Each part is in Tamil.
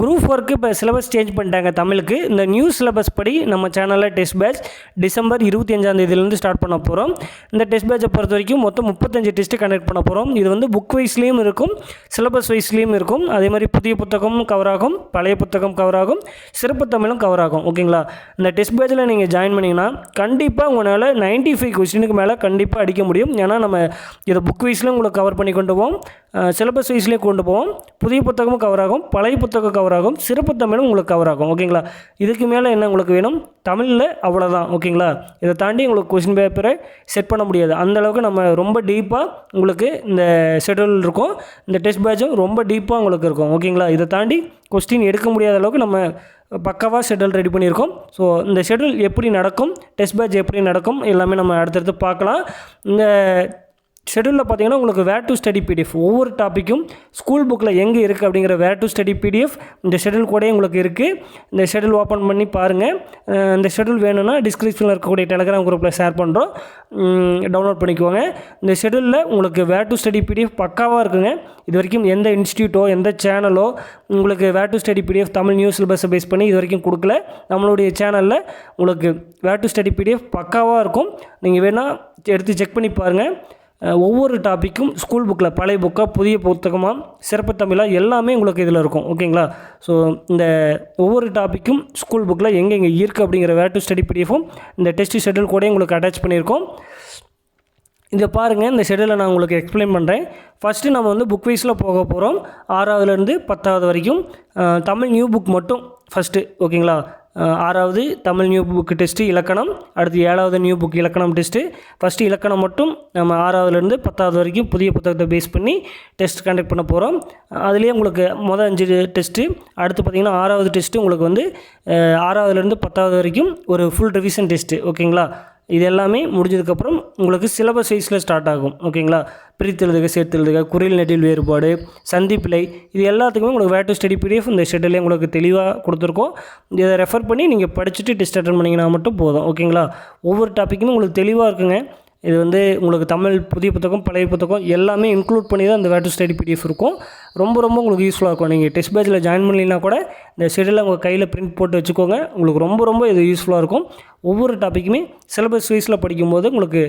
குரூப் ஒர்க்கு இப்போ சிலபஸ் சேஞ்ச் பண்ணிட்டாங்க தமிழுக்கு. இந்த நியூ சிலபஸ் படி நம்ம சேனலில் டெஸ்ட் பேட்ச் டிசம்பர் இருபத்தி அஞ்சாம் தேதியிலேருந்து ஸ்டார்ட் பண்ண போகிறோம் இந்த டெஸ்ட் பேட்சை பொறுத்த வரைக்கும் மொத்தம் முப்பத்தஞ்சு டெஸ்ட்டு கண்டக்ட் பண்ண போகிறோம் இது வந்து புக் வைஸ்லேயும் இருக்கும் சிலபஸ் வைஸ்லேயும் இருக்கும். அதே மாதிரி புதிய புத்தகமும் கவர் ஆகும் பழைய புத்தகம் கவர் ஆகும் சிறப்பு தமிழும் கவர் ஆகும். ஓகேங்களா இந்த டெஸ்ட் பேட்சில் நீங்கள் ஜாயின் பண்ணிங்கன்னா கண்டிப்பாக உங்களால் 95 ஃபைவ் கொஸ்டினுக்கு மேலே கண்டிப்பாக அடிக்க முடியும். ஏன்னா நம்ம இதை புக் வைஸ்லேயும் உங்களுக்கு கவர் பண்ணி கொண்டு போவோம். சிலபஸ் வைஸ்லேயும் கொண்டு போவோம். புதிய புத்தகமும் கவர் ஆகும். பழைய புத்தகம் கவர் ஆகும். சிறப்பு தமிழும் உங்களுக்கு கவர் ஆகும். ஓகேங்களா இதுக்கு மேலே என்ன உங்களுக்கு வேணும்? தமிழில் அவ்வளோதான் ஓகேங்களா இதை தாண்டி உங்களுக்கு கொஸ்டின் பேப்பரை செட் பண்ண முடியாது. அந்த அளவுக்கு நம்ம ரொம்ப டீப்பாக உங்களுக்கு இந்த ஷெடியூல் இருக்கும். இந்த டெஸ்ட் பேட்சும் ரொம்ப டீப்பாக உங்களுக்கு இருக்கும். ஓகேங்களா இதை தாண்டி கொஸ்டின் எடுக்க முடியாத அளவுக்கு நம்ம பக்காவாக ஷெட்யூல் ரெடி பண்ணியிருக்கோம். ஸோ இந்த ஷெட்யூல் எப்படி நடக்கும்? டெஸ்ட் பேட்ச் எப்படி நடக்கும்? எல்லாமே நம்ம அடுத்தடுத்து பார்க்கலாம். இந்த ஷெடியூலில் பார்த்தீங்கன்னா உங்களுக்கு வேர் டு ஸ்டடி பிடிஎஃப் ஒவ்வொரு டாப்பிக்கும் ஸ்கூல் புக்கில் எங்கே இருக்குது அப்படிங்கிற வேர் டு ஸ்டடி பிடிஎஃப் இந்த ஷெடியூல் கூட உங்களுக்கு இருக்குது இந்த ஷெடியூல் ஓப்பன் பண்ணி பாருங்கள் இந்த ஷெடியூல் வேணும்னா டிஸ்கிரிப்ஷனில் இருக்கக்கூடிய டெலகிராம் குரூப்பில் ஷேர் பண்ணுறோம் டவுன்லோட் பண்ணிக்கோங்க. இந்த ஷெடியூலில் உங்களுக்கு வேர் டு ஸ்டடி பிடிஎஃப் பக்காவாக இருக்குங்க. இது வரைக்கும் எந்த இன்ஸ்டியூட்டோ எந்த சேனலோ உங்களுக்கு where to study PDF Tamil news சிலபஸை பேஸ் பண்ணி இது வரைக்கும் கொடுக்கல. நம்மளுடைய சேனலில் உங்களுக்கு வேர் டு ஸ்டடி பிடிஎஃப் பக்காவாக இருக்கும். நீங்கள் வேணால் எடுத்து செக் பண்ணி பாருங்கள் ஒவ்வொரு டாப்பிக்கும் ஸ்கூல் புக்கில் பழைய புக்காக புதிய புத்தகமாக சிறப்பு தமிழாக எல்லாமே உங்களுக்கு இதில் இருக்கும். ஓகேங்களா ஸோ இந்த ஒவ்வொரு டாப்பிக்கும் ஸ்கூல் புக்கில் எங்கெங்கே இருக்குது அப்படிங்கிற வேர் டு ஸ்டடி பிடிஎஃபும் இந்த டெஸ்ட் ஷெட்யூல் கூட உங்களுக்கு அட்டாச் பண்ணியிருக்கோம். இதை பாருங்கள் இந்த ஷெடியூலை நான் உங்களுக்கு எக்ஸ்பிளைன் பண்ணுறேன் ஃபஸ்ட்டு நம்ம வந்து புக் வைஸில் போக போகிறோம் ஆறாவதுலேருந்து பத்தாவது வரைக்கும் தமிழ் நியூ புக் மட்டும் ஃபஸ்ட்டு ஓகேங்களா ஆறாவது தமிழ் நியூ புக் டெஸ்ட்டு இலக்கணம் அடுத்து ஏழாவது நியூ புக் இலக்கணம் டெஸ்ட்டு ஃபஸ்ட்டு இலக்கணம் மட்டும் நம்ம ஆறாவதுலேருந்து பத்தாவது வரைக்கும் புதிய புத்தகத்தை பேஸ் பண்ணி டெஸ்ட் கண்டக்ட் பண்ண போகிறோம் அதுலேயே உங்களுக்கு மொதல் அஞ்சு டெஸ்ட்டு அடுத்து பார்த்திங்கன்னா ஆறாவது டெஸ்ட்டு உங்களுக்கு வந்து ஆறாவதுலேருந்து பத்தாவது வரைக்கும் ஒரு ஃபுல் ரிவிஷன் டெஸ்ட்டு ஓகேங்களா இது எல்லாமே முடிஞ்சதுக்கப்புறம் உங்களுக்கு சிலபஸ் வைஸில் ஸ்டார்ட் ஆகும். ஓகேங்களா? பிரித்தெழுதுக சேர்த்தெழுதுக குறில் நெட்டில் வேறுபாடு சந்திப்பிலை இது எல்லாத்துக்குமே உங்களுக்கு வேட்டு ஸ்டடி பிடிஎஃப் இந்த ஷெட்டிலே உங்களுக்கு தெளிவாக கொடுத்துருக்கோம். இதை ரெஃபர் பண்ணி நீங்கள் படிச்சுட்டு டெஸ்ட் அட்டன் பண்ணிங்கன்னா மட்டும் போதும். ஓகேங்களா? ஒவ்வொரு டாப்பிக்குமே உங்களுக்கு தெளிவாக இருக்குங்க. இது வந்து உங்களுக்கு தமிழ் புதிய புத்தகம் பழைய புத்தகம் எல்லாமே இன்க்ளூட் பண்ணி தான் இந்த வேர் டு ஸ்டடி பிடிஎஃப் இருக்கும். ரொம்ப ரொம்ப உங்களுக்கு யூஸ்ஃபுல்லாக இருக்கும். நீங்கள் டெஸ்ட் பேட்சில் ஜாயின் பண்ணலைன்னா கூட இந்த ஷெடியூலை உங்கள் கையில் பிரிண்ட் போட்டு வச்சுக்கோங்க. உங்களுக்கு ரொம்ப ரொம்ப இது யூஸ்ஃபுல்லாக இருக்கும். ஒவ்வொரு டாப்பிக்குமே சிலபஸ் வைஸில் படிக்கும்போது உங்களுக்கு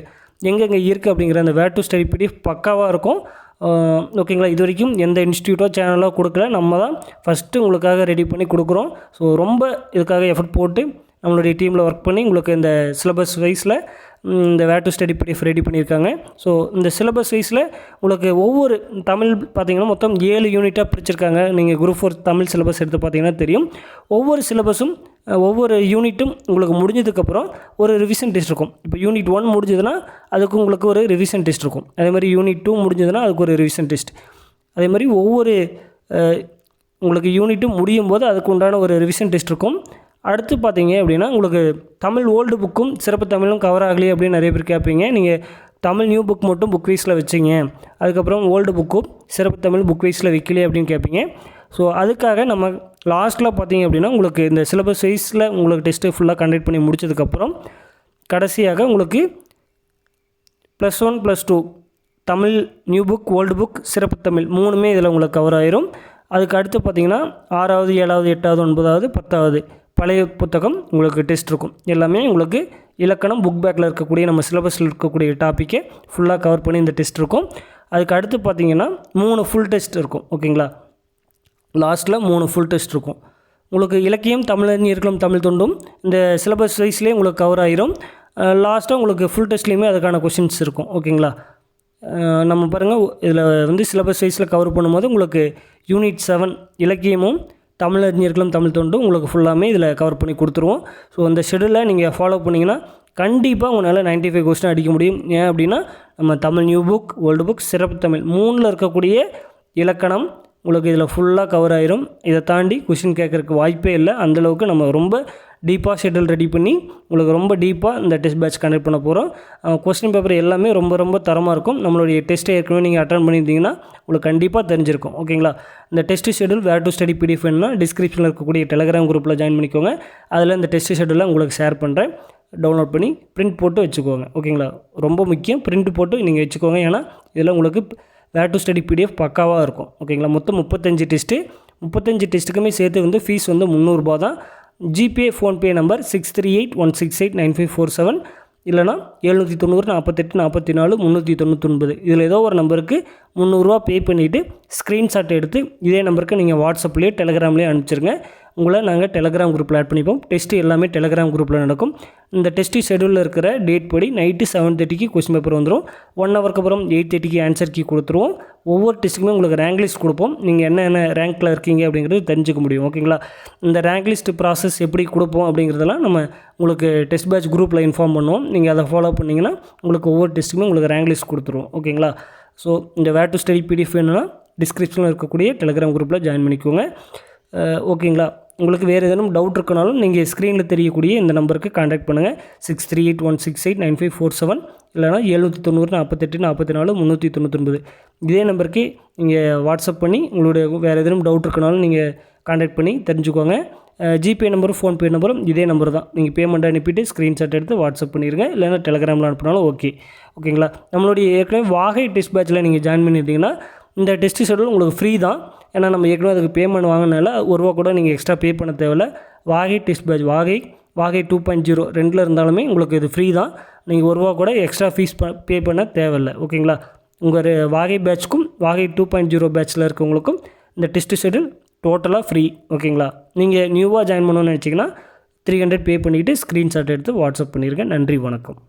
எங்கெங்கே இருக்குது அப்படிங்கிற அந்த வேர் டு ஸ்டடி பிடிஎஃப் பக்காவாக இருக்கும் ஓகேங்களா இது வரைக்கும் எந்த இன்ஸ்டியூட்டோ சேனலோ கொடுக்கல. நம்ம தான் ஃபஸ்ட்டு உங்களுக்காக ரெடி பண்ணி கொடுக்குறோம். ஸோ ரொம்ப இதுக்காக எஃபர்ட் போட்டு நம்மளுடைய டீமில் ஒர்க் பண்ணி உங்களுக்கு இந்த சிலபஸ் வைஸில் இந்த where to study PDF ready பண்ணியிருக்காங்க. ஸோ இந்த சிலபஸ் வைஸில் உங்களுக்கு ஒவ்வொரு தமிழ் பார்த்தீங்கன்னா மொத்தம் ஏழு யூனிட்டாக பிரிச்சிருக்காங்க. நீங்கள் குரூப் ஃபோர் தமிழ் சிலபஸ் எடுத்து பார்த்தீங்கன்னா தெரியும். ஒவ்வொரு சிலபஸும் ஒவ்வொரு யூனிட்டும் உங்களுக்கு முடிஞ்சதுக்கப்புறம் ஒரு ரிவிஷன் டெஸ்ட் இருக்கும். இப்போ யூனிட் ஒன் முடிஞ்சதுன்னா அதுக்கு உங்களுக்கு ஒரு ரிவிஷன் டெஸ்ட் இருக்கும். அதே மாதிரி யூனிட் டூ முடிஞ்சதுன்னா அதுக்கு ஒரு ரிவிஷன் டெஸ்ட் அதே மாதிரி ஒவ்வொரு உங்களுக்கு யூனிட்டும் முடியும் போது அதுக்கு உண்டான ஒரு ரிவிஷன் டெஸ்ட் இருக்கும். அடுத்து பார்த்தீங்க அப்படின்னா உங்களுக்கு தமிழ் ஓல்டு புக்கும் சிறப்பு தமிழும் கவர் ஆகலையே அப்படின்னு நிறைய பேர் கேட்பீங்க. நீங்கள் தமிழ் நியூ புக் மட்டும் புக் வைஸில் வச்சிங்க. அதுக்கப்புறம் ஓல்டு புக்கும் சிறப்பு தமிழ் புக் வைஸில் விற்கலையே அப்படின்னு கேட்பீங்க. ஸோ அதுக்காக நம்ம லாஸ்ட்டில் பார்த்தீங்க அப்படின்னா உங்களுக்கு இந்த சிலபஸ் வைஸில் உங்களுக்கு டெஸ்ட்டு ஃபுல்லாக கண்டக்ட் பண்ணி முடிச்சதுக்கப்புறம் கடைசியாக உங்களுக்கு plus one plus two Tamil new book old book சிறப்பு தமிழ் மூணுமே இதில் உங்களுக்கு கவர் ஆயிரும். அதுக்கு அடுத்து பார்த்தீங்கன்னா ஆறாவது ஏழாவது எட்டாவது ஒன்பதாவது பத்தாவது பழைய புத்தகம் உங்களுக்கு டெஸ்ட் இருக்கும். எல்லாமே உங்களுக்கு இலக்கணம் புக் பேக்கில் இருக்கக்கூடிய நம்ம சிலபஸில் இருக்கக்கூடிய டாப்பிக்கே ஃபுல்லாக கவர் பண்ணி இந்த டெஸ்ட் இருக்கும். அதுக்கு அடுத்து பார்த்தீங்கன்னா மூணு ஃபுல் டெஸ்ட் இருக்கும். ஓகேங்களா? லாஸ்ட்டில் மூணு ஃபுல் டெஸ்ட் இருக்கும். உங்களுக்கு இலக்கியம் தமிழறிஞர்களும் தமிழ் தொண்டும் இந்த சிலபஸ் வைஸ்லேயே உங்களுக்கு கவர் ஆயிரும். லாஸ்ட்டாக உங்களுக்கு ஃபுல் டெஸ்ட்லேயுமே அதுக்கான கொஷின்ஸ் இருக்கும். ஓகேங்களா? நம்ம பாருங்கள் இதில் வந்து சிலபஸ் வைஸில் கவர் பண்ணும்போது உங்களுக்கு யூனிட் செவன் இலக்கியமும் தமிழறிஞர்களும் தமிழ் தொண்டும் உங்களுக்கு ஃபுல்லாமே இதில் கவர் பண்ணி கொடுத்துருவோம். ஸோ அந்த ஷெடியூலை நீங்கள் ஃபாலோ பண்ணிங்கன்னா கண்டிப்பாக உங்களால் 95 ஃபைவ் கொஸ்டின் அடிக்க முடியும். ஏன் அப்படின்னா நம்ம Tamil new book old book சிறப்பு தமிழ் மூணில் இருக்கக்கூடிய இலக்கணம் உங்களுக்கு இதில் ஃபுல்லாக கவர் ஆயிரும். இதை தாண்டி கொஷின் கேட்குறக்கு வாய்ப்பே இல்லை. அந்தளவுக்கு நம்ம ரொம்ப டீப்பாக ஷெட்யூல் ரெடி பண்ணி உங்களுக்கு ரொம்ப டீப்பாக இந்த டெஸ்ட் பேட்ச் கண்டக்ட் பண்ண போகிறோம் கொஸ்டின் பேப்பர் எல்லாமே ரொம்ப ரொம்ப தரமாக இருக்கும். நம்மளுடைய டெஸ்ட்டை ஏற்கனவே நீங்கள் அட்டன் பண்ணியிருந்தீங்கன்னா உங்களுக்கு கண்டிப்பாக தெரிஞ்சிருக்கும். ஓகேங்களா இந்த test schedule where to study PDF வேணும்னா டிஸ்கிரிப்ஷனில் இருக்கக்கூடிய டெலகிராம் குரூப்பில் ஜாயின் பண்ணிக்கோங்க. அதில் இந்த டெஸ்ட் ஷெட்யூலை உங்களுக்கு ஷேர் பண்ணுறேன் டவுன்லோட் பண்ணி பிரிண்ட் போட்டு வச்சுக்கோங்க. ஓகேங்களா ரொம்ப முக்கியம். பிரிண்ட் போட்டு நீங்கள் வச்சுக்கோங்க. ஏன்னா இதில் உங்களுக்கு வேர் டு ஸ்டடி பிடிஎஃப் பக்காவாக இருக்கும். ஓகேங்களா மொத்தம் முப்பத்தஞ்சு டெஸ்ட்டு முப்பத்தஞ்சு டெஸ்ட்டுக்குமே சேர்த்து வந்து ஃபீஸ் வந்து முந்நூறுரூபா தான். GPay PhonePe number six three eight one six eight nine five four seven இல்லைனா எழுநூற்றி தொண்ணூறு நாற்பத்தெட்டு நாற்பத்தி நாலு முந்நூற்றி தொண்ணூத்தொன்பது. இதில் ஏதோ ஒரு நம்பருக்கு முந்நூறுரூவா பே பண்ணிவிட்டு ஸ்க்ரீன்ஷாட் எடுத்து இதே நம்பருக்கு நீங்கள் வாட்ஸ்அப்லேயோ டெலகிராம்லேயோ அனுப்பிச்சிருங்க. உங்களை நாங்கள் டெலகிராம் குரூப்பில் ஆட் பண்ணிப்போம். டெஸ்ட்டு எல்லாமே டெலகிராம் குரூப்பில் நடக்கும். இந்த டெஸ்ட்டு ஷெடியூலில் இருக்கிற டேட் படி நைட்டு செவன் தேர்ட்டிக்கு கொஸ்டின் பேப்பர் வந்துடும் ஒன் ஹவருக்கு அப்புறம் எயிட் தேர்ட்டிக்கு ஆன்சர் கீ கொடுத்துருவோம். ஒவ்வொரு டெஸ்ட்டுக்குமே உங்களுக்கு ரேங்க் லிஸ்ட் கொடுப்போம். நீங்கள் என்னென்ன ரேங்க்கில் இருக்கீங்க அப்படிங்கிறது தெரிஞ்சுக்க முடியும். ஓகேங்களா இந்த ரேங்க் லிஸ்ட் ப்ராசஸ் எப்படி கொடுப்போம் அப்படிங்கிறதெல்லாம் நம்ம உங்களுக்கு டெஸ்ட் பேட்ச் குரூப்பில் இன்ஃபார்ம் பண்ணுவோம். நீங்கள் அதை ஃபாலோ பண்ணிங்கன்னா உங்களுக்கு ஒவ்வொரு டெஸ்ட்டுக்குமே உங்களுக்கு ரேங்க் லிஸ்ட் கொடுத்துருவோம். ஓகேங்களா ஸோ இந்த வேர் டு ஸ்டடி பிடிஎஃப் வேணும்னா டிஸ்கிரிப்ஷனில் இருக்கக்கூடிய டெலிகிராம் குரூப்பில் ஜாயின் பண்ணிக்கோங்க. ஓகேங்களா உங்களுக்கு வேறு ஏதேனும் டவுட் இருக்கனாலும் நீங்கள் ஸ்க்ரீனில் தெரியக்கூடிய இந்த நம்பருக்கு காண்டாக்ட் பண்ணுங்கள் six three eight one six eight nine five four seven இல்லைனா எழுநூற்றி தொண்ணூறு நாற்பத்தெட்டு நாற்பத்தி நாலு முந்நூற்றி தொண்ணூத்தொன்பது. இதே நம்பருக்கு நீங்கள் வாட்ஸ்அப் பண்ணி உங்களுடைய வேறு எதுவும் டவுட் இருக்கனாலும் நீங்கள் காண்டாக்ட் பண்ணி தெரிஞ்சுக்கோங்க. ஜிபே நம்பரும் ஃபோன்பே நம்பரும் இதே நம்பர் தான். நீங்கள் பேமெண்ட் அனுப்பிட்டு ஸ்க்ரீன்ஷாட் எடுத்து வாட்ஸ்அப் பண்ணிடுங்க இல்லைனா டெலகிராமில் அனுப்பினாலும் ஓகே ஓகேங்களா நம்மளுடைய ஏற்கனவே வாகை டெஸ்ட் பேட்சில் நீங்கள் ஜாயின் பண்ணியிருந்தீங்கன்னா இந்த டெஸ்ட் ஷெடியூல் உங்களுக்கு ஃப்ரீ தான். ஏன்னா நம்ம ஏற்கனவே அதுக்கு பேமெண்ட் வாங்கினால ஒரு ரூபா கூட நீங்கள் எக்ஸ்ட்ரா பே பண்ண தேவையில்ல. வாகை டெஸ்ட் பேட்ச் வாகை வாகை டூ பாயிண்ட் ஜீரோ ரெண்டில் இருந்தாலுமே உங்களுக்கு இது ஃப்ரீ தான். நீங்கள் ஒரு ரூபா கூட எக்ஸ்ட்ரா ஃபீஸ் ப பே பண்ண தேவையில்லை. ஓகேங்களா? உங்கள் வாகை பேட்ச்க்கும் வாகை டூ பாயிண்ட் ஜீரோ பேட்ச்சில் இருக்கவங்களுக்கும் இந்த டெஸ்ட் ஷெடியூல் டோட்டலாக ஃப்ரீ ஓகேங்களா? நீங்கள் நியூவாக ஜாயின் பண்ணணும்னு நினச்சிங்கன்னா த்ரீ ஹண்ட்ரட் பே பண்ணிவிட்டு ஸ்க்ரீன்ஷாட் எடுத்து வாட்ஸ்அப் பண்ணியிருக்கேன் நன்றி வணக்கம்.